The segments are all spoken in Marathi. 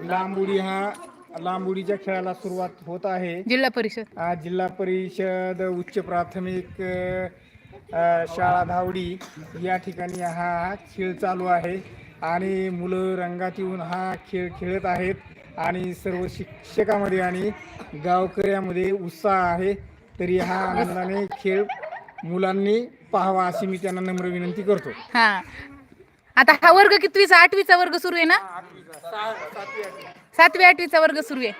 लांब उडी हा लांब उडीच्या खेळाला सुरुवात होत आहे. जिल्हा परिषद. आज जिल्हा परिषद उच्च प्राथमिक अ, शाळा धावडी या ठिकाणी हा खेळ चालू आहे. आणि मुलं रंगात येऊन हा खेळ खेळत आहेत. आणि सर्व शिक्षकामध्ये आणि गावकऱ्यामध्ये उत्साह आहे. तरी हा आनंदाने खेळ मुलांनी पाहावा अशी मी त्यांना नम्र विनंती करतो. हा. आता हा वर्ग कितवीचा? आठवीचा वर्ग सुरू आहे ना? सातवी आठवीचा वर्ग सुरू आहे.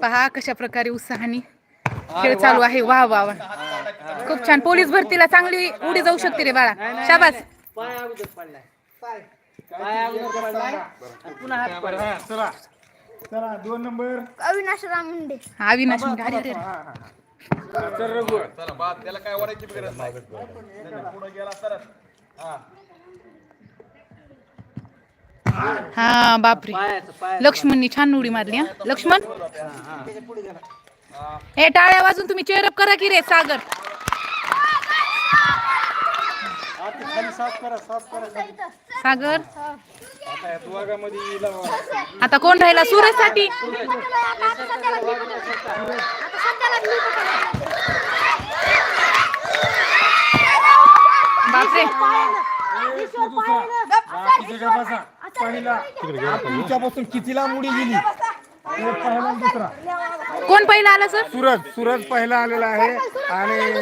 पहा कशा प्रकारे उत्साहाने खेळ चालू आहे. वा वा वा. खूप छान. पोलीस भरतीला चांगली उडी जाऊ शकते रे बाळा. शाबास. चला. चला दोन नंबर. अविनाश रामुंडे हा अविनाश मुंडे. अरे. चल रघु. हा बापरे. लक्ष्मणनी छान उडी मारली हा. लक्ष्मण? हे टाळ्या वाजून तुम्ही चेअरअप करा की रे सागर. सागर? आता कोण राहिला? सूरजसाठी बापरे. पहिला. तुमच्यापासून कितीला मुडी गेली? तो पहिला आणि दुसरा. कोण पहिला आला सर? सूरज सूरज पहिला आलेला आहे आणि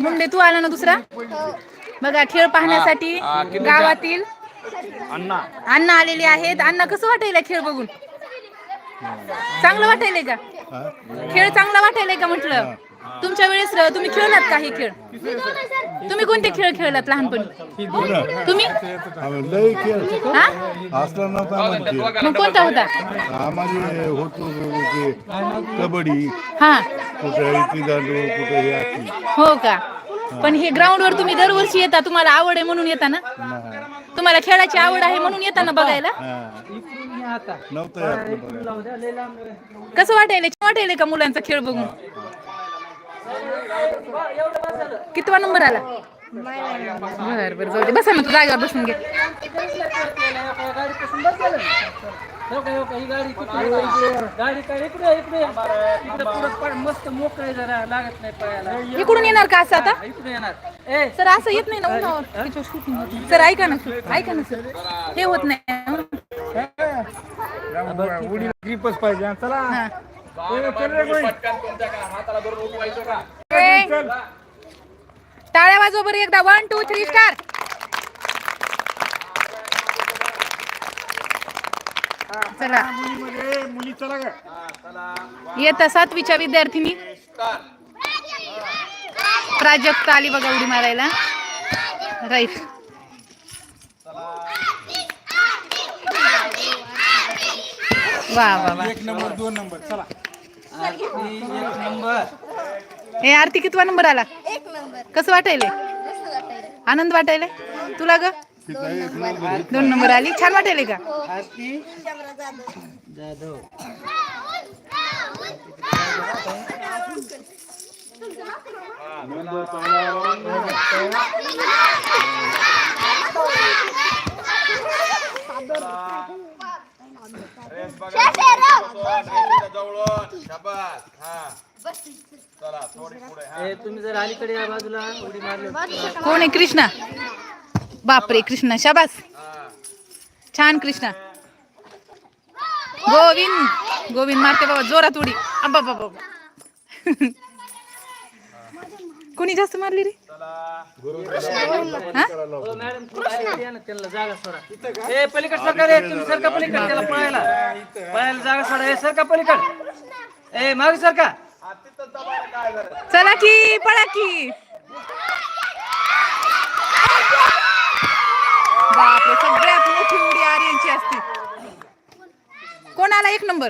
मुंडे तू आला ना दुसरा? बघा खेळ पाहण्यासाठी गावातील अण्णा. अण्णा आलेले आहेत. अण्णा कसं वाटायला खेळ बघून? चांगलं वाटायलंय का? खेळ चांगला वाटायलाय का म्हटलं? तुमच्या वेळेस र- तुम्ही खेळलात का हे खेळ? तुम्ही कोणते खेळ खेळलात लहानपणी? तुम्ही? लय खेळ. हा? असला नव्हता म्हणजे. मग कोणता होता? आम्हाला होतो ते कबड्डी. हा. कुठे इथे दांडू कुठे हे हो का? पण हे ग्राउंड वर तुम्ही दरवर्षी येता तुम्हाला आवड आहे म्हणून येता ना? तुम्हाला खेळाची आवड आहे म्हणून येता ना बघायला? नव्हतं आपलं बघायला. कसं वाटायला? छान वाटायला का मुलांचा खेळ बघून? कितवा नंबर आला? बर बर जाऊ दे. बसा ना तू जागेवर बसून घे. गाडी काय इकडे इकडे इकडे पुढं पण मस्त मोकळे जरा लागत नाही पळायला इकडून येणार का असं आता? इकडे येणार ए सर असं येत नाही ना उन्हावर. सर ऐका ना सर. ऐका ना सर. हे होत नाही. पाहिजे. चला. टाळ्या वाजव बरं एकदा. वन टू थ्री स्टार चला. मुली चला ग येता सातवीच्या विद्यार्थिनी. प्राजक्ता आली बघा उडी मारायला. राईट वा वा वा. एक नंबर दोन नंबर. चला. हे आरती कितवा नंबर आला? एक नंबर. कसं वाटायले? आनंद वाटायले? तुला ग? दोन नंबर आली. छान वाटायले का? जाधव. ए तुम्ही जर अलीकडे या बाजूला उडी मारली कोण आहे कृष्णा? बापरे कृष्णा शाबास. छान कृष्णा. गोविंद गोविंद मारते बाबा जोरात उडी. बाबा बाबा. कोणी जास्त मारली रे? पलीकड सरकार तुम्ही सरका पलीकड त्याला पळायला पळायला जागा सोडा ए सरका पलीकड ए मागे सरका चला की पळा की. बापरे सगळ्यात मोठी उडी आर्यनची असते कोणाला एक नंबर?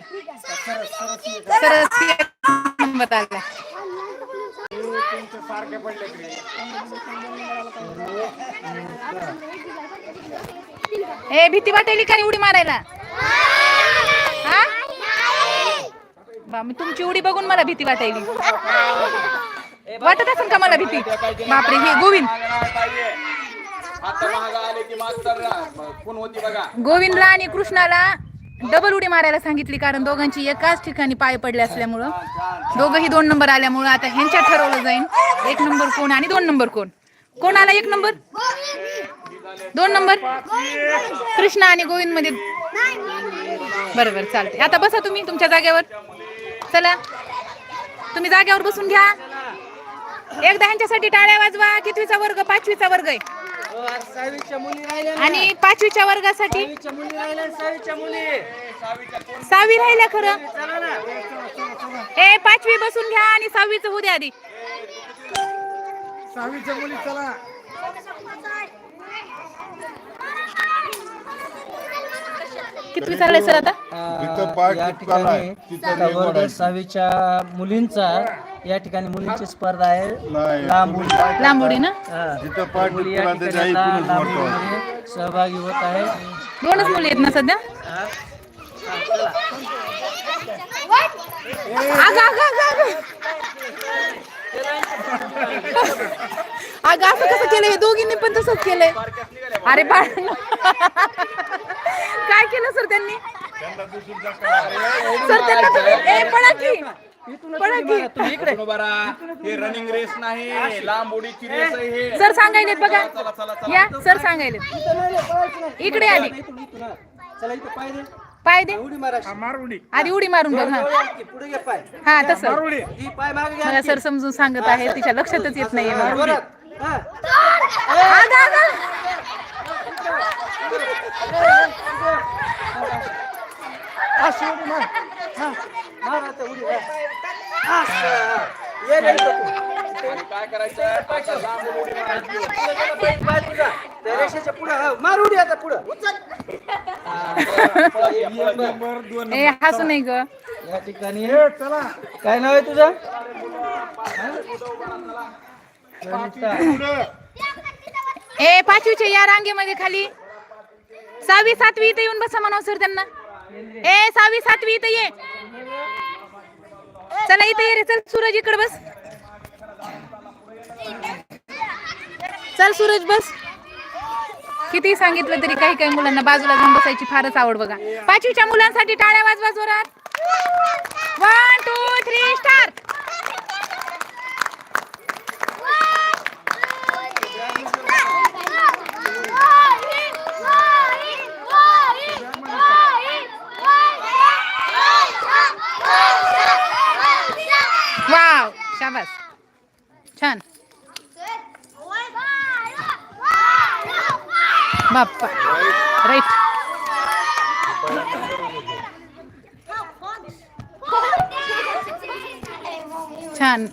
सरस एक नंबर आला. सारखे पडले तरी ए भीती वाटायली का उडी मारायला? हा? बा मी तुमची उडी बघून मला भीती वाटायली. वाटत असेल का मला भीती? बापरे हे गोविंद. आता महाग आले की मास्तर कोण होती बघा? गोविंदला आणि कृष्णाला डबल उडी मारायला सांगितली कारण दोघांची एकाच ठिकाणी पाय पडले असल्यामुळं. दोघंही दोन नंबर आल्यामुळं आता ह्यांच्यात ठरवलं जाईल एक नंबर कोण आणि दोन नंबर कोण? कोण आला एक नंबर? दोन नंबर? कृष्णा आणि गोविंदमध्ये बरं बरं चालते आता बसा तुम्ही तुमच्या जागेवर. चला. तुम्ही जागेवर बसून घ्या. एकदा ह्यांच्यासाठी टाळ्या वाजवा. कितवीचा वर्ग? पाचवीचा वर्ग आहे. हो. आणि पाचवीच्या वर्गासाठी? सहावी राहिल्या खरं. ए पाचवी बसून घ्या आणि सहावीचं होऊ द्या आधी. सहावीच्या मुली चला. कितवी चाललंय सर आता? या. ठिकाणी. सहावीच्या मुलींचा या ठिकाणी मुलींची स्पर्धा आहे. नाही. लांब उडी लांब उडी ना? हा. जिथं मुली या ठिकाणी आता लांब. उडीमध्ये सहभागी होत आहे. दोनच मुली आहेत ना सध्या? अगं अगं अगं अगं अगं असं कसं केलंय? दोघींनी पण तसंच केलंय. अरे बाळ. काय केलं सर त्यांनी? सर त्यांना तुम्ही- ए पळा की. पळा की. तुम्ही इकडे. बरा हे रनिंग रेस नाही लांब उडीची रेस आहे हे. सर सांगायलेत बघा. या सर सांगायलेत. इकडे आली. इथून इथून हा. चला इथं पाय दे. पाय दे. उडी मारा. मारुडी आधी उडी मारून बघ हा. पुढे घे पाय. हा तसं मारुडी ही पाय मागे घ्या मला सर समजून सांगत आहे तिच्या लक्षातच येत नाहीये मला जोरात. हा. अगं, अगं. अशी उडी मार हा. हा. हा. काय करायचं रेषेच्या पुढं. मार उडी आता पुढं ए हसू नाही ग या ठिकाणी चला काय नाव आहे तुझं ए पाचवीच्या या रांगेमध्ये खाली सहावी सातवी इथे येऊन बसा म्हणाव सर त्यांना ए सहावी सातवी इथे ये चला इथे ये रे चल सूरज इकडे बस. चल सूरज बस. किती सांगितलं तरी काही काही मुलांना बाजूला जाऊन बसायची फारच आवड बघा. पाचवीच्या मुलांसाठी टाळ्या वाजवा जोरात. वन टू थ्री स्टार्ट शाबास छान. बाप्पा. राईट. छान.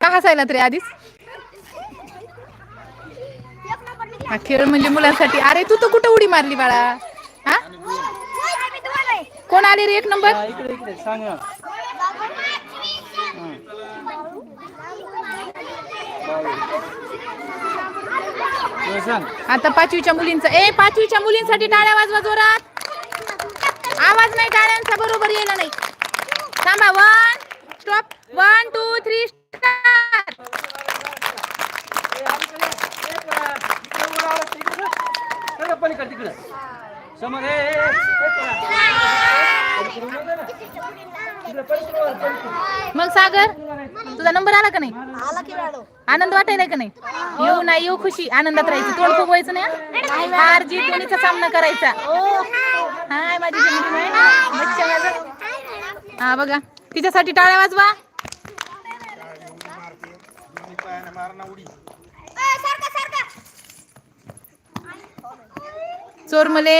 का हसायला तरी आधीच? हा खेळ म्हणजे मुलांसाठी. अरे तू तर कुठं उडी मारली बाळा? कोण आले रे एक नंबर हा, इकडे इकडे सांग ना तुला सांग आता पाचवीच्या मुलींचा ए पाचवीच्या मुलींसाठी टाळ्या वाजवा जोरात आवाज नाही टाळ्यांचा बरोबर यायला नाही थांबा one stop one two three star समोर. मग सागर तुझा नंबर आला का नाही? आला की मॅडम आनंद वाटायला का नाही? येऊ नाही येऊ खुशी. आनंदात राहायचं. तोंड फुगवायचं नाही? हार जीत दोन्हीचा सामना करायचा. हाय माझा. हा बघा. तिच्यासाठी टाळ्या वाजवा. चोरमले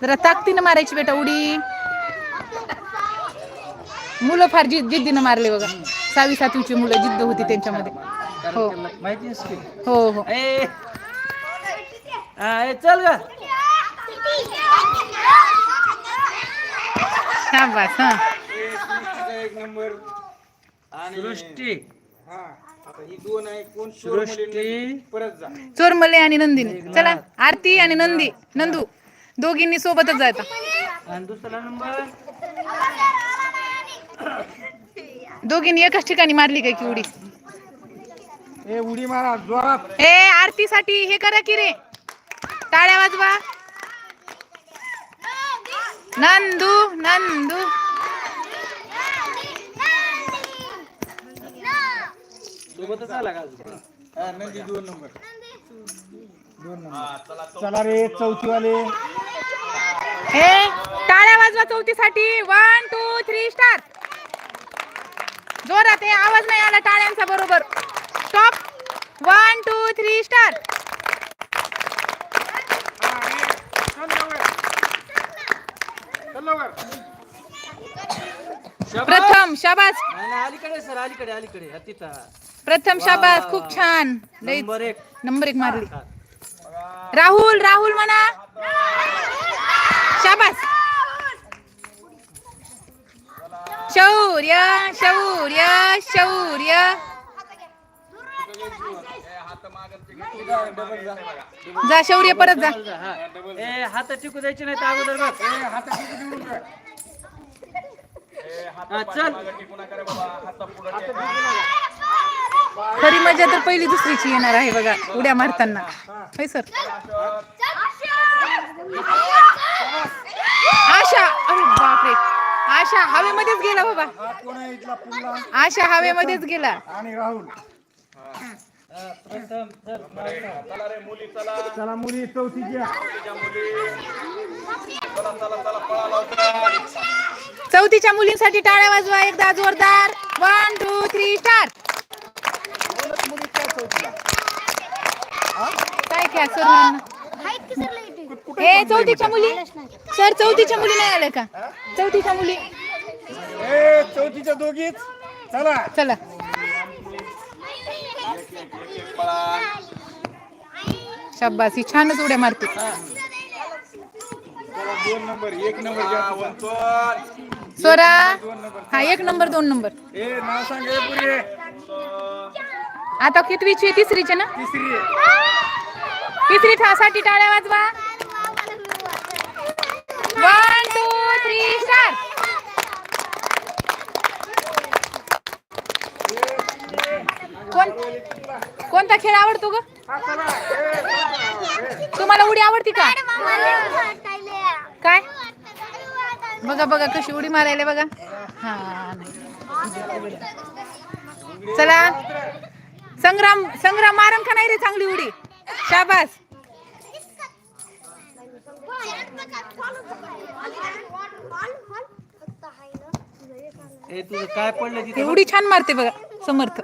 जरा ताकदीनं मारायची बेटा उडी. मुलं फार जिद जिद्दीनं मारले बघा. सहावी सातवीची मुलं जिद्द होती त्यांच्यामध्ये. हो. हो हो. ए हा, ए, चल ग. हा. एक नंबर. सृष्टी. हा आता ही दोन आहे कोण शोर सृष्टी. परत जा. चोरमले आणि नंदिनी चला आरती आणि नंदी. नंदू दोघींनी सोबतच जायचा आणि दुसरा नंबर? दोघींनी एकाच ठिकाणी मारली काय की उडी? ए उडी मारा जोरात. ए आरतीसाठी हे करा की रे. टाळ्या वाजवा. नंदू नंदू. सोबतच आला का अजून? चला रे चौथीवाले. हे टाळ्या वाजवा चौथीसाठी वन टू थ्री स्टार्ट जोरात हे आवाज नाही आला टाळ्यांचा बरोबर. Stop one two three start प्रथम शाबास. नाही, नाही, अलीकडे सर अलीकडे अलीकडे तिथं प्रथम शाबास खूप छान. लई नंबर एक. नंबर एक मारली. राहुल राहुल म्हणा. शाबास. शौर्य शौर्य शौर्य. जा शौर्य परत जा. ए हात टिकू द्यायचे नाही अगोदर बघ. हा, चल. खरी मजा तर पहिली दुसरीची येणार आहे बघा उड्या मारताना. होय सर. आशा अरे बापरे. आशा हवेमध्येच गेला बाबा. आशा हवेमध्येच गेला. आणि राहुल चला मुली चौथीच्या चौथीच्या मुलींसाठी टाळ्या वाजवा एकदा जोरदार. वन टू थ्री स्टार काय काय सर सर हे चौथीच्या मुली. सर चौथीच्या मुली नाही आल्या का? चौथीच्या मुली. चौथीच्या दोघीच? चला. चला. शाबास ही छानच उड्या मारते. दोन नंबर एक नंबर घ्या. स्वरा हा एक नंबर दोन नंबर. ए नाव सांग आता कितवीची आहे? तिसरीची ना? तिसरी आहे. तिसरी ठा साठी टाळ्या वाजवा. वन टू थ्री स्टार कोण कोणता खेळ आवडतो ग? तुम्हाला उडी आवडती का? काय? बघा बघा कशी उडी मारायला बघा. हा नाही. चला. संग्राम संग्राम मारन का नाही रे चांगली उडी. शाबास. ए तुझं काय पडलं तिथे? उडी छान मारते बघा समर्थ.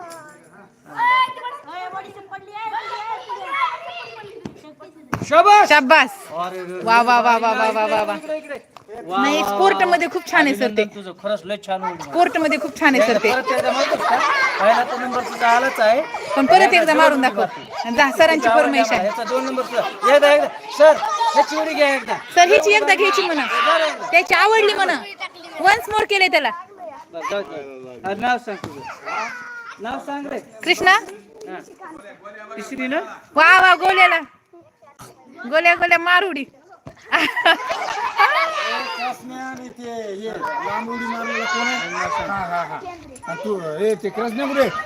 शाबास! शाबास. अरे रे. वा वा वा वा वा वा वा वा. इकडे, इकडे. वा, नाही वा, स्पोर्ट. मध्ये खूप छान आहे सर ते. अभिनंदन तुझं खरंच लय छानमध्ये खूप छान आहे सर ते. परत एकदा मारतोस का? पहिला तर नंबर तुझा आलाच आहे. पण परत एकदा मारून दाखव. जा सरांची फरमाईश आहे ह्याचा दोन नंबर तुझा. एकदा एकदा. सर ह्याची उडी घ्या एकदा. सर हिची एकदा घ्यायची म्हणा. त्याची आवडली म्हणा. वन्स मोर केले त्याला. बस, जाऊ दे. हा, नाव सांग तुझं. नाव सांग रे. कृष्णा? हा. तिसरी ना? वा वा गोल्याला. गोल्या गोल्या मार उडी हे हा हा. हा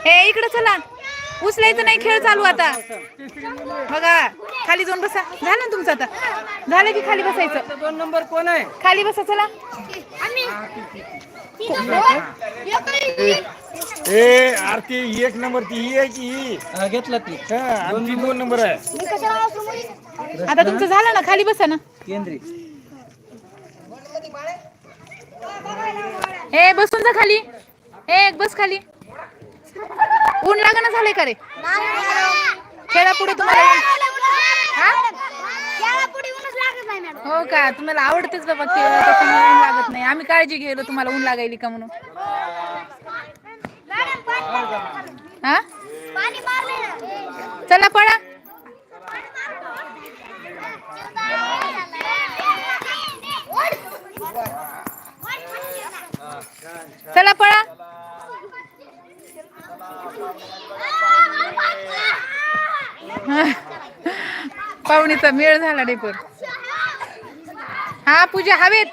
हे इकडे चला. उचलायचं नाही खेळ चालू आता. बघा खाली जाऊन बसा. झालं ना तुमचं आता? झालं की खाली बसायचं? दोन नंबर कोण आहे? खाली बसा चला. ए आरती एक नंबर ती ही आहे की ही? हा, घेतला ती. हा, आणि ती दोन नंबर आहे. आता तुमचं झालं ना खाली बसा ना. केंद्री. ए बसून जा खाली. ए बस खाली. ऊन लागणं झालंय का रे? खेळा पुढे तुम्हाला. हो? का? तुम्हाला आवडतेच बाबा खेळ त्याच्यामुळे ऊन लागत नाही. आम्ही काळजी घेलो तुम्हाला ऊन लागायली का म्हणून. हा? चला पळा. चला पळा. पाहुणीचा मेळ झाला डेपूर. हा पूजा हवेत.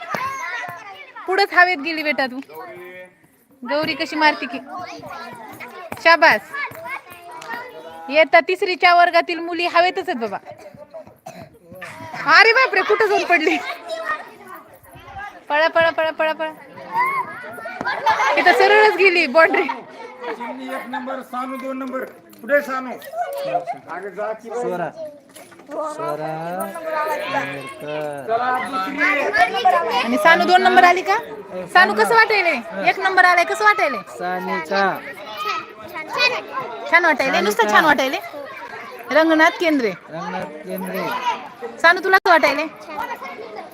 पुढंच हवेत गेली बेटा तू. गौरी कशी मारती की. शाबास. येता तिसरीच्या वर्गातील मुली हवेतच आहेत बाबा. अरे बापरे कुठं जाऊन पडली? पळा पळा पळा पळा पळा. इथं सरळच गेली चिमणी एक नंबर सानू दोन नंबर. पुढे सानू? अगं जा की बाई. स्वरा. स्वरा. नेरकर. चला दुसरी आणि सानू दोन नंबर आली का? सानू कसं वाटायले? एक नंबर आलाय कसं वाटायले? सानिका. छान वाटायले नुसतं छान वाटायले. रंगनाथ केंद्रे. रंगनाथ केंद्रे. सानू तुला कसं वाटायले?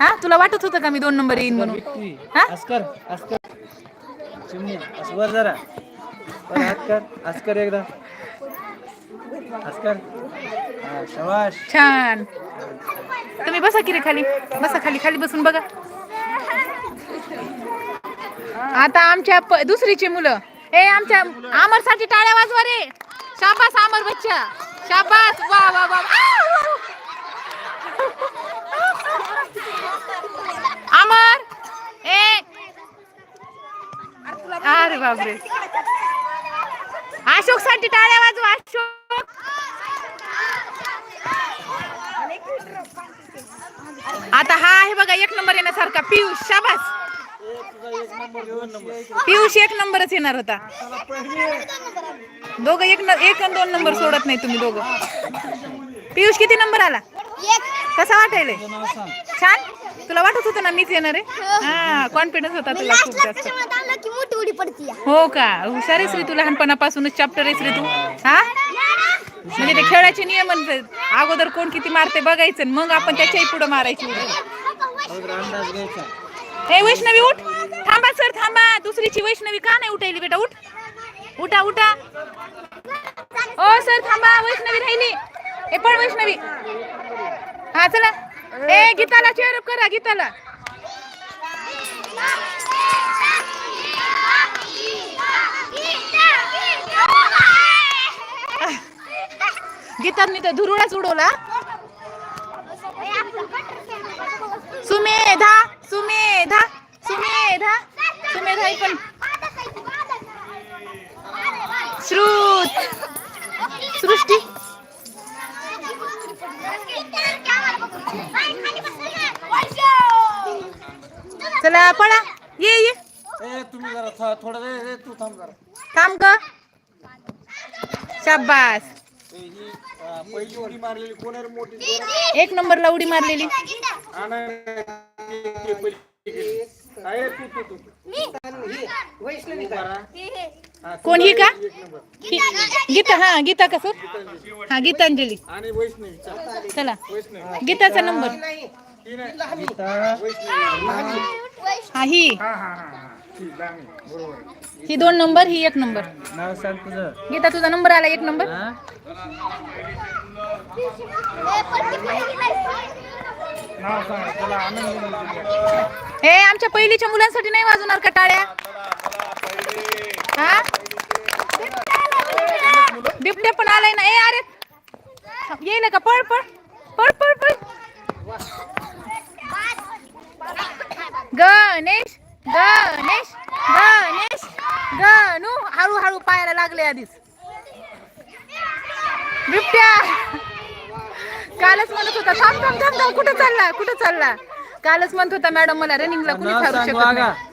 हा तुला वाटत होतं का मी दोन नंबर येईन म्हणून? ती. हा? अस्कर अस्कर. चिमणी असं वर जरा. वर हात कर अस्कर एकदा. अस्कर हा छान. तुम्ही बसा की रे खाली. बसा खाली खाली बसून बघा. आता आमच्या प- दुसरीची मुलं. ए आमच्या आमरसाठी टाळ्या वाजवा रे. शाबास आमर बच्चा. शाबास. वा वा वा आमर ए अरे बापरे. अशोकसाठी टाळ्या वाजवा अशोक. आता हा आहे बघा एक नंबर येण्यासारखा. पियुष शाबास. पियुष एक नंबरच येणार होता. दोघं एक न- एक आणि दोन नंबर सोडत नाही तुम्ही दोघं. पियुष किती नंबर आला? कसा वाटायले छान? तुला वाटत होतं ना मीच येणार आहे? हा कॉन्फिडन्स होता तुला खूप जास्त त्याच्यामध्ये आणलं की मोठी उडी पडती हो का? हुशार आहेस रे तू लहानपणापासूनच चॅप्टर आहेस रे तू. हा? म्हणजे ते खेळाचे नियम अगोदर कोण किती मारते बघायचं मग आपण त्याच्याही पुढे मारायची. हे वैष्णवी उठ. थांबा सर थांबा. दुसरीची वैष्णवी का नाही उठायली बेटा? उठ. उठा उठा. ओ सर थांबा. वैष्णवी राहिली. हे पण वैष्णवी. हा चला. ए गीताला चेअर करा गीताला. गीतांनी तर धुरुळाच उडवला सुमेधा सुमेधा सुमेधा सुमेधा पण. श्रुत. सृष्टी. चला पळा. ये ये. ए तुम्ही जरा थ- थोडं तू थांब जरा. थांब ग. शाबास. ए, ही अं, पहिली उडी मारलेली कोण आहे रे मोठी? एक नंबरला उडी मारलेली. आहे तू तू तू. कोण ही का? ही- गीता हा गीता का सर? हा गीतांजली. आणि वैष्णवी चल. चला. गीताचा नंबर. गीता हा ही. हा हा हा हा. ही दोन नंबर ही एक नंबर. नाव सांग तुझं. गीता तुझा नंबर आला एक नंबर. हा? नाव सांगा चला आनंद मिळतो. हे आमच्या पहिलीच्या मुलांसाठी नाही वाजवणार का टाळ्या? हा? बिबट्या पण आलाय ना. ए अरे! येईल का? पळ पळ. पळ पळ पळ. गणेश गणेश गणेश गणू हळूहळू पायाला लागले आधीच. बिबट्या. कालच म्हणत होता थांब थांब थांब थांब कुठं चालला कुठं चालला? कालच म्हणत होता मॅडम मला रनिंगला कुणी थारू शकत नाही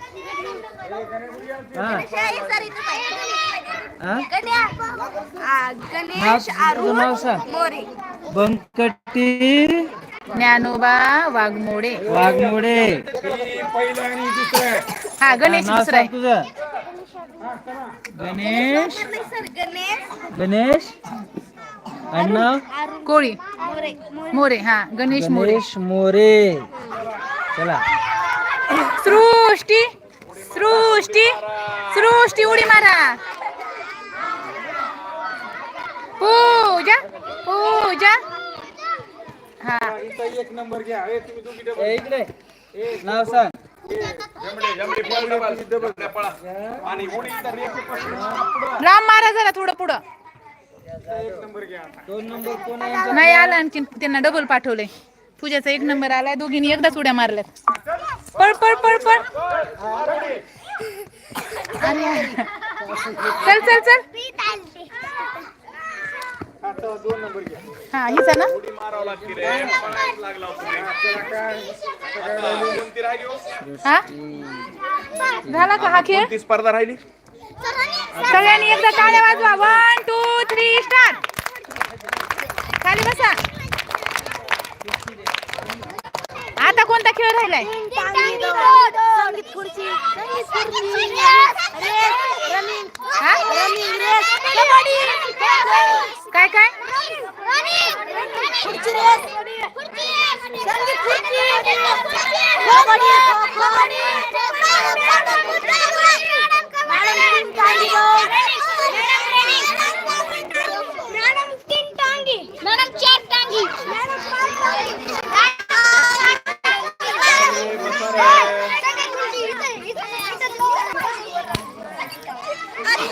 गणेश सांग. मोरे. बंकटी ज्ञानोबा वाघमोडे. वाघमोडे. ही पहिलं आणि दुसरं हा गणेश नाव दुसरा सांग तुझं. गणेश. गणेश. कोळी. मोरे. मोरे हा गणेश मोरे. गणेश मोरे. चला. सृष्टी सृष्टी सृष्टी उडी मारा. पूजा पूजा. हा. इथं एक नंबर घ्या. ए तुम्ही दोघी डबल ए, इकडे. नाव सांग. जमडे जमडे पळ डबल डबल पळा आणि उडी तर रेषेपासून लांब मारा जरा थोडं पुढं. एक नंबर घ्या. दोन नंबर कोण आहे नाही आला आणखी त्यांना डबल पाठवलंय. पूजाचा एक नंबर आलाय. दोघींनी एकदाच उड्या मारल्यात. पळ पळ पळ पळ. अरे. चल चल चल आता दोन नंबर घ्या हा हिचा ना? हो? झाला? का हा खेळ? स्पर्धा राहिली? सगळ्यांनी एकदा टाळ्या वाजवा. वन टू थ्री स्टार्ट खाली बसा. आता कोणता खेळ राहिलाय? हा? काय काय?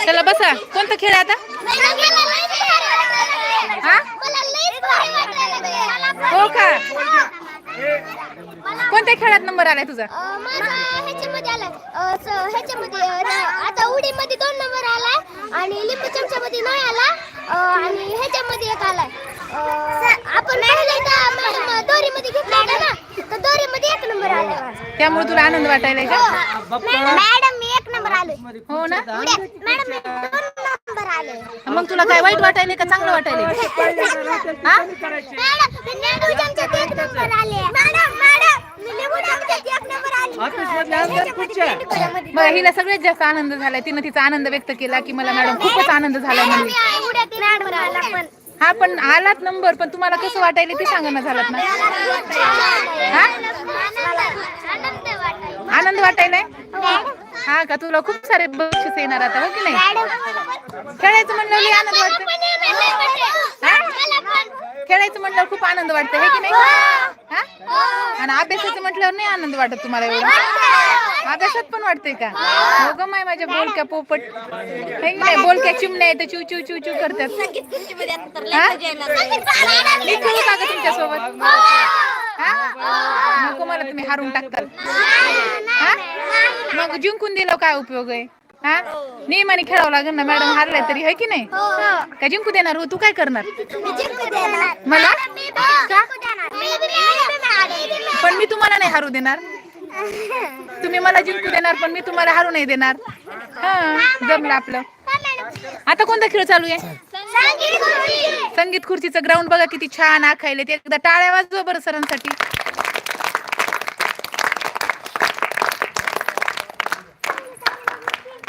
चला बसा. कोणता खेळ आता? हा? हो का? कोणत्या खेळात नंबर आलाय तुझा? ह्याच्यामध्ये आलाय. ह्याच्यामध्ये आता उडीमध्ये दोन नंबर आलाय आणि लिंबू चमच्यामध्ये नाही आला. आणि ह्याच्यामध्ये एक आलाय. आपण पहिल्यांदा मॅडम दोरीमध्ये घेतला ना तर दोरीमध्ये एक नंबर आलाय माझा. त्यामुळे तुला आनंद वाटायलाय का? मॅडम मी एक नंबर आलोय. हो ना? मॅडम मी दोन नंबर आले मग तुला काय वाईट वाटायलंय का चांगलं वाटायलंय? हा मॅडम मी लिंबू चमच्यात एक नंबर आले मॅडम मॅडम मी लिंबू चमच्यात एक नंबर आले बघा हिला सगळ्यात जास्त आनंद झालाय. तिनं तिचा आनंद व्यक्त केला की मला मॅडम खूपच आनंद झालाय म्हणून. हा पण आलात नंबर पण तुम्हाला कसं वाटायला ते सांगा ना झालात ना. हा? आनंद वाटायलाय? हा का? तुला खूप सारे बक्षीस येणार आता हो की नाही? खेळायचं म्हणलं आनंद वाटतं खेळायचं म्हणल्यावर खूप आनंद वाटतं हे की नाही? हा? आणि अभ्यासाचं म्हटल्यावर नाही आनंद वाटत तुम्हाला एवढं? अभ्यासात पण वाटतंय का? हो ग माय माझ्या बोलक्या पोपट. हे की नाही? बोलक्या चिमण्या येतं चिव चिव चिव चिव करतात. हा? मी खेळू का तुमच्यासोबत? हा? नको मला तुम्ही हारून टाकताल. हा? मग जिंकून दिलं काय उपयोग आहे? हा? नियमाने खेळावं लागेल ना मॅडम हारलाय तरी है की नाही? का जिंकू देणार हो? तू काय करणार? मला? पण मी तुम्हाला नाही हारू देणार. तुम्ही मला जिंकू देणार पण मी तुम्हाला हारू नाही देणार. हा जमलं आपलं. आता कोणता खेळ चालू आहे? संगीत खुर्चीचं ग्राउंड बघा किती छान आखायले ते एकदा टाळ्या वाजवा बरं सरांसाठी.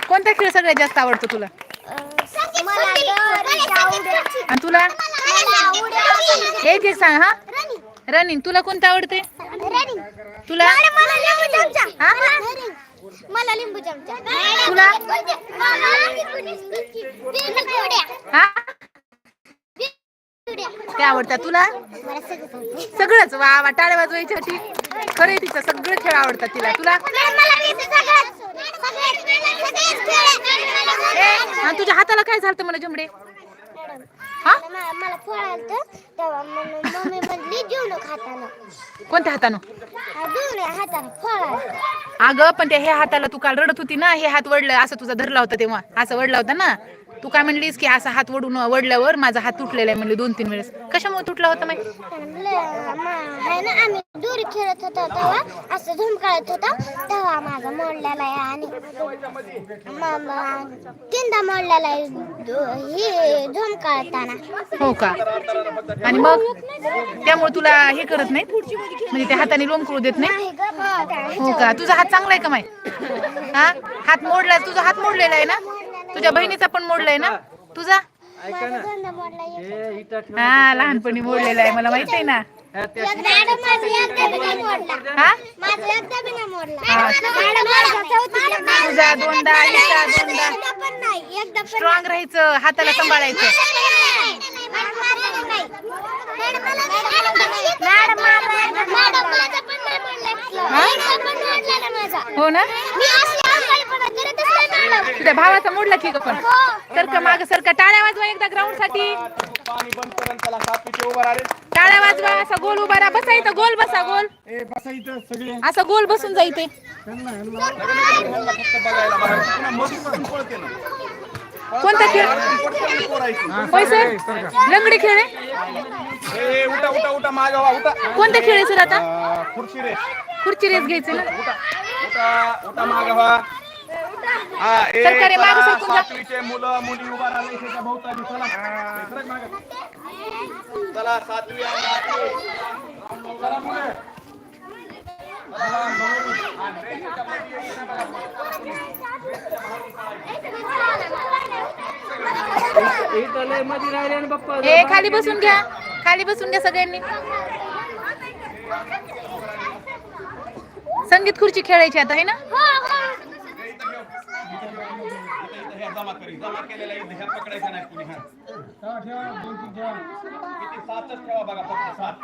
कोणता खेळ सगळ्यात जास्त आवडतो तुला? आणि तुला? एक एक सांग हा. रनिंग. तुला कोणतं आवडते तुला? मला लिंबू चमचा. तुला? हा? ते आवडतात तुला? सगळंच? वा वा टाळ्या वाजवायच्यासाठी खरे तिचं सगळं खेळ आवडतात तिला. तुला? तुझ्या हाताला काय झालं मला जमडे? हा मला फळ आलत तेव्हा मम्मी म्हणली जेवू नको हातानं. कोणत्या हातानं? हा, नये हातानं फळ अगं पण त्या ह्या हाताला तू काल रडत होती ना हे हात वडलं असं तुझा धरला होता तेव्हा. असं वडला होता ना? तू काय म्हणलीस की असा हात वडून वडल्यावर माझा हात तुटलेला आहे म्हणली दोन तीन वेळेस. कशामुळे तुटला होता माहिती? आहे ना आम्ही दोरी खेळत होतो तेव्हा असं झुमकाळत होता तेव्हा माझा मोडलेला आहे आणि तीनदा मोडलेला आहे हे झुमकाळताना. हो का? आणि मग? त्यामुळे तुला हे करत नाही? म्हणजे त्या हाताने लोंबकळू देत नाही? हा, हो का? तुझा हात चांगला आहे का माय हा? हात मोडला तुझा हात मोडलेला आहे ना? तुझ्या बहिणीचा पण मोडलाय ना? तुझा? ऐका ना. हे ठेव. हा लहानपणी मोडलेला आहे मला माहीत आहे ना. ह्या त्या मॅडम माझा एकदा बी नाही मोडला हा? माझा एकदा बी नाही मोडला. मॅडम माझा चौथीतला नाही. तुझा दोनदा हिचा दोनदा एकदा पण नाही एकदा पण स्ट्रॉंग राहायचं हाताला सांभाळायचं मॅडम हो ना? नाही तुझ्या भावाचा मोडला की ग पण. सरका माग सरका टाळ्या वाजवा एकदा ग्राउंडसाठी. पाणी बंद करून उभा टाळ्या वाजवा असा गोल उभा राहा. बसा इथं गोल बसा गोल. ए बसा इथं सगळे. असं गोल बसून जा इथे. फक्त बघायला बाहेर पुन्हा मधून मधून पळते ना कोणता खेळ. होय सर लंगडी खेळ आहे? ए उठा उठा उठा मागे व्हा उठा. कोणता खेळ आहे सर आता खुर्ची रे खुर्ची रेस घ्यायची ना. उठा उठा मागे हा सरकारी मागं सरकून जा. सातवीचे मुलं मुली उभा राहिले त्याच्या भोवताली चला ए, सरक मागं. चला सातवी आणि आठवी. चला मुलं. ए खाली बसून घ्या खाली बसून घ्या सगळ्यांनी संगीत खुर्ची खेळायची आता आहे ना हे जमा करी जमा केलेला इथे ह्या पकडायचा नाही कुणी हा ठेवा दोन तीन ठेवा. किती? सातच ठेवा बघा फक्त सात.